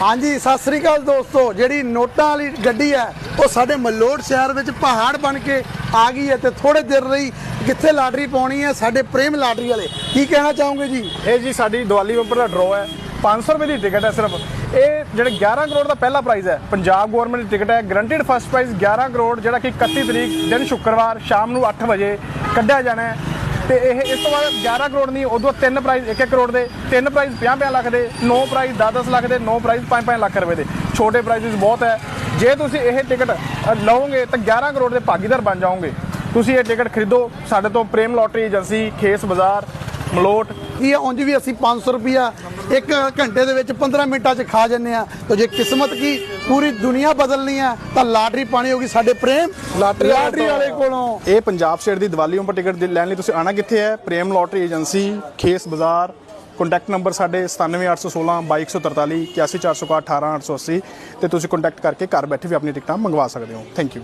ਹਾਂਜੀ ਸਤਿ ਸ੍ਰੀ ਅਕਾਲ ਦੋਸਤੋ। ਜਿਹੜੀ ਨੋਟਾਂ ਵਾਲੀ ਗੱਡੀ ਹੈ ਉਹ ਸਾਡੇ ਮਲੋੜ ਸ਼ਹਿਰ ਵਿੱਚ ਪਹਾੜ ਬਣ ਕੇ ਆ ਗਈ ਹੈ ਤੇ ਥੋੜੇ ਦਿਨ ਲਈ ਕਿੱਥੇ ਲਾਟਰੀ ਪਾਉਣੀ ਹੈ ਸਾਡੇ ਪ੍ਰੇਮ ਲਾਟਰੀ ਵਾਲੇ। ਕੀ ਕਹਿਣਾ ਚਾਹੋਗੇ ਜੀ? ਇਹ ਜੀ ਸਾਡੀ ਦੀਵਾਲੀ ਬੰਪਰ ਦਾ ਡਰਾਅ ਹੈ। 500 ਰੁਪਏ ਦੀ ਟਿਕਟ ਹੈ ਸਿਰਫ। ਇਹ ਜਿਹੜੇ 11 ਕਰੋੜ ਦਾ ਪਹਿਲਾ ਪ੍ਰਾਈਜ਼ ਹੈ। ਪੰਜਾਬ ਗਵਰਨਮੈਂਟ ਦੀ ਟਿਕਟ ਹੈ। ਗਰੰਟਿਡ ਫਸਟ ਪ੍ਰਾਈਜ਼ 11 ਕਰੋੜ ਜਿਹੜਾ ਕਿ 31 ਤਰੀਕ ਦਿਨ ਸ਼ੁੱਕਰਵਾਰ ਸ਼ਾਮ ਨੂੰ 8 ਵਜੇ ਕੱਢਿਆ ਜਾਣਾ ਹੈ। ਤੇ ਇਹ ਇਸ ਤੋਂ ਬਾਅਦ 11 ਕਰੋੜ ਨਹੀਂ ਉਦੋਂ ਤਿੰਨ ਪ੍ਰਾਈਜ਼ 1-1 ਕਰੋੜ ਦੇ। ਤਿੰਨ ਪ੍ਰਾਈਜ਼ 50-50 ਲੱਖ ਦੇ ਨੌ ਪ੍ਰਾਈਜ਼ 10-10 ਲੱਖ ਦੇ ਨੌ ਪ੍ਰਾਈਜ਼ 5-5 ਲੱਖ ਰੁਪਏ ਦੇ। ਛੋਟੇ ਪ੍ਰਾਈਜ਼ਸ ਬਹੁਤ ਹੈ। ਜੇ ਤੁਸੀਂ ਇਹ ਟਿਕਟ ਅ, ਲਓਗੇ ਤਾਂ 11 ਕਰੋੜ ਦੇ ਭਾਗੀਦਾਰ ਬਣ ਜਾਓਗੇ। ਤੁਸੀਂ ਇਹ ਟਿਕਟ ਖਰੀਦੋ। ਸਾਡੇ ਤੋਂ ਪ੍ਰੇਮ ਲੋਟਰੀ ਏਜੰਸੀ ਖੇਸ ਬਾਜ਼ਾਰ ਮਲੋਟ। ਇਹ ਉਂਝ ਵੀ ਅਸੀਂ 500 ਰੁਪਿਆ ਇੱਕ ਘੰਟੇ ਦੇ ਵਿੱਚ 15 ਮਿੰਟਾਂ 'ਚ ਖਾ ਜੰਨੇ ਆ ਤੇ ਜੇ ਕਿਸਮਤ ਕੀ ਪੂਰੀ ਦੁਨੀਆ ਬਦਲਣੀ ਆ ਤਾਂ ਲਾਟਰੀ ਪਾਣੀ ਹੋਗੀ ਸਾਡੇ ਪ੍ਰੇਮ ਲਾਟਰੀ ਲਾਟਰੀ ਵਾਲੇ ਕੋਲੋਂ। ਇਹ ਪੰਜਾਬ ਸਟੇਟ ਦੀ ਦੀਵਾਲੀ ਉੱਪਰ ਟਿਕਟ ਲੈਣ ਲਈ ਤੁਸੀਂ ਆਣਾ ਕਿੱਥੇ ਹੈ? ਪ੍ਰੇਮ ਲੋਟਰੀ ਏਜੰਸੀ ਖੇਸ ਬਾਜ਼ਾਰ। ਕੰਟੈਕਟ ਨੰਬਰ ਸਾਡੇ 97816 2243 81461 18880 ਤੇ ਤੁਸੀਂ ਕੰਟੈਕਟ ਕਰਕੇ ਘਰ ਬੈਠੇ ਵੀ ਆਪਣੀ ਟਿਕਟਾਂ ਮੰਗਵਾ ਸਕਦੇ ਹੋ। Thank you